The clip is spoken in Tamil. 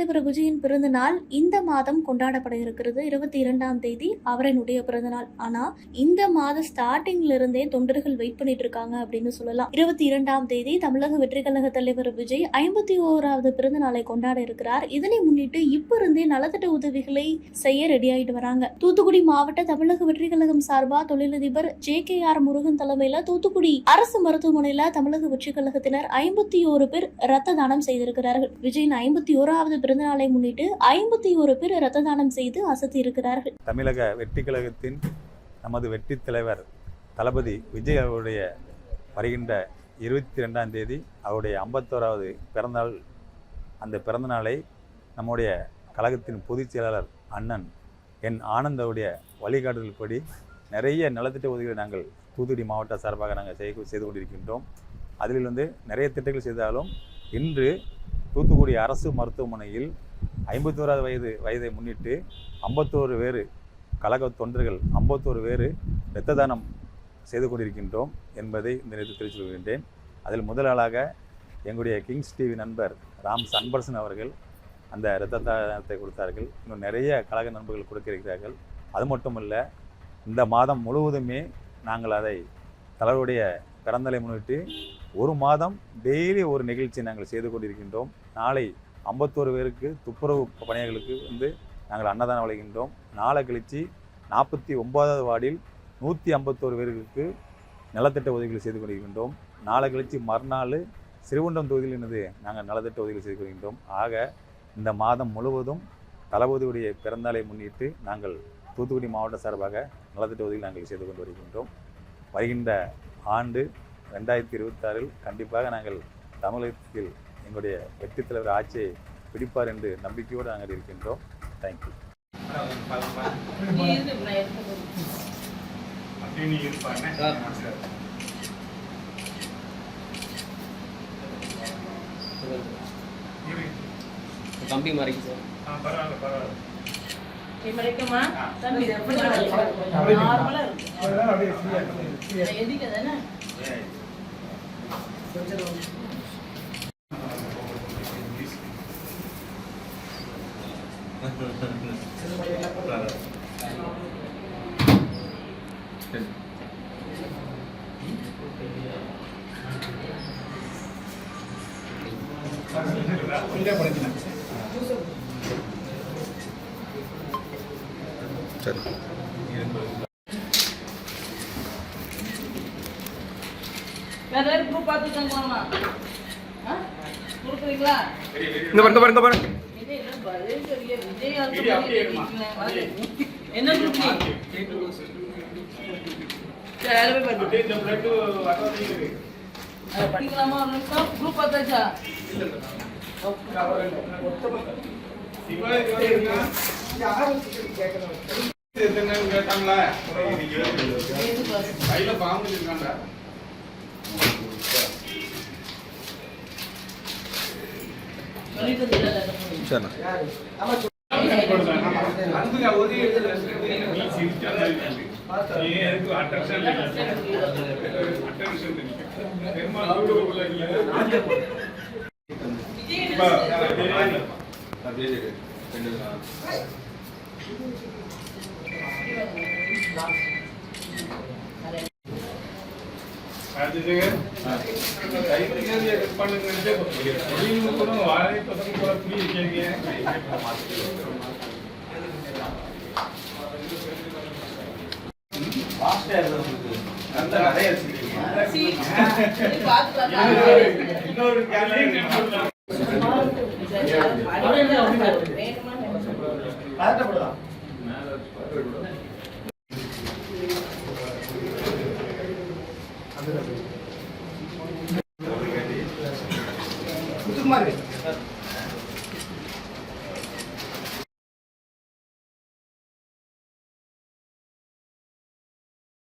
தலைவர் விஜயின் பிறந்த நாள் இந்த மாதம் கொண்டாடப்பட இருக்கிறது. இருபத்தி இரண்டாம் தேதி அவரனுடைய பிறந்த நாள். ஆனா இந்த மாத ஸ்டார்டிங்ல இருந்தே தொண்டர்கள் வெயிட் பண்ணிட்டு இருக்காங்க அப்படின்னு சொல்லலாம். இருபத்தி இரண்டாம் தேதி தமிழக வெற்றி கழக தலைவர் விஜய் ஐம்பத்தி ஓராவது பிறந்த நாளை கொண்டாட இருக்கிறார். இதனை முன்னிட்டு இப்ப இருந்தே நலத்திட்ட உதவிகளை செய்ய ரெடி ஆயிட்டு வராங்க. தூத்துக்குடி மாவட்ட தமிழக வெற்றி கழகம் சார்பா தொழிலதிபர் ஜே கே ஆர் முருகன் தலைமையில தூத்துக்குடி அரசு மருத்துவமனையில தமிழக வெற்றி கழகத்தினர் ஐம்பத்தி ஓரு பேர் ரத்த தானம் செய்திருக்கிறார்கள். விஜயின் ஐம்பத்தி ஓராவது பிறந்த நாளை முன்னிட்டு ஐம்பத்தி ஒரு பேர் ரத்த தானம் செய்து அசத்தி இருக்கிறார்கள் தமிழக வெற்றி கழகத்தின் நமது வெற்றி தலைவர் தளபதி விஜய் அவருடைய வருகின்ற இருபத்தி ரெண்டாம் தேதி அவருடைய ஐம்பத்தோராவது பிறந்தநாள் அந்த பிறந்தநாளை நம்முடைய கழகத்தின் பொதுச் செயலாளர் அண்ணன் என் ஆனந்தவுடைய வழிகாட்டுதல்படி நிறைய நலத்திட்ட உதவிகளை நாங்கள் தூத்துக்குடி மாவட்ட சார்பாக நாங்கள் செய்ய செய்து கொண்டிருக்கின்றோம். அதில் வந்து நிறைய திட்டங்கள் செய்தாலும் இன்று தூத்துக்குடி அரசு மருத்துவமனையில் ஐம்பத்தோராது வயது வயதை முன்னிட்டு ஐம்பத்தோரு பேர் கழக தொண்டர்கள் ஐம்பத்தோரு பேர் இரத்த தானம் செய்து கொண்டிருக்கின்றோம் என்பதை இந்த நேரத்தில் தெரிவித்துக் கொள்கின்றேன். அதில் முதலாளாக எங்களுடைய கிங்ஸ் டிவி நண்பர் ராம் சன்பர்சன் அவர்கள் அந்த இரத்த தானத்தை கொடுத்தார்கள். இன்னும் நிறைய கழக நண்பர்கள் கொடுக்க இருக்கிறார்கள் அது மட்டுமல்ல இந்த மாதம் முழுவதுமே நாங்கள் அதை தலைவருடைய பிறந்தலை முன்னிட்டு ஒரு மாதம் டெய்லி ஒரு நிகழ்ச்சி நாங்கள் செய்து கொண்டிருக்கின்றோம். நாளை ஐம்பத்தோரு பேருக்கு துப்புரவு பணியாளர்களுக்கு வந்து நாங்கள் அன்னதானம் வழங்குகின்றோம். நாளை கழித்து நாற்பத்தி ஒன்பதாவது வார்டில் நூற்றி ஐம்பத்தோரு பேர்களுக்கு நலத்திட்ட உதவிகளை செய்து கொண்டிருக்கின்றோம். நாளை கழித்து மறுநாள் சிறுவண்டம் தொகுதியில் இருந்து நாங்கள் நலத்திட்ட உதவிகளை செய்து கொள்கின்றோம் ஆக இந்த மாதம் முழுவதும் தளபதியுடைய பிறந்தாலை முன்னிட்டு நாங்கள் தூத்துக்குடி மாவட்ட சார்பாக நலத்திட்ட உதவிகள் நாங்கள் செய்து கொண்டு வருகின்றோம். வருகின்ற ஆண்டு ரெண்டாயிரத்தி இருபத்தாறில் கண்டிப்பாக நாங்கள் தமிழகத்தில் எங்களுடைய வெற்றி தலைவர் ஆட்சியை பிடிப்பார் என்று நம்பிக்கையோடு நாங்கள் இருக்கின்றோம். தேங்க்யூ கம்பி மறைக்கு சார். பரவாயில்ல பரவாயில்ல. மறைக்குமா? தம்பி எப்படி நார்மலா இருக்கு. எதுக்கு தானே? Gracias. நீ. சரி, அதுல போய் பாருங்க. அப்படியே இந்த பிளட் வரவே இருக்கு. அதை படிக்கலாமா? ஒரு நிமிஷம். குரூப் பார்த்தாச்சா? பாரு. கையில பாம்பு இருக்காங்க சரிண்ணா அன்புக்கு ஒரே இடத்துல இருக்கு. நீ சிரிச்சா தான் இருக்கு. நீ எதுக்கு attention ல இருக்க? Attention ல நிக்க. பெருமாள் வீட்டுக்குள்ள நீ விஜய் இப்ப என்ன அப்படியே ராஜசேகர், கைத்துக்கு இது பண்ணுங்கன்னு தொழில்நுட்பம் வாழை பதம் கூட புரிய வைக்கிறீங்க. இன்னொரு madre.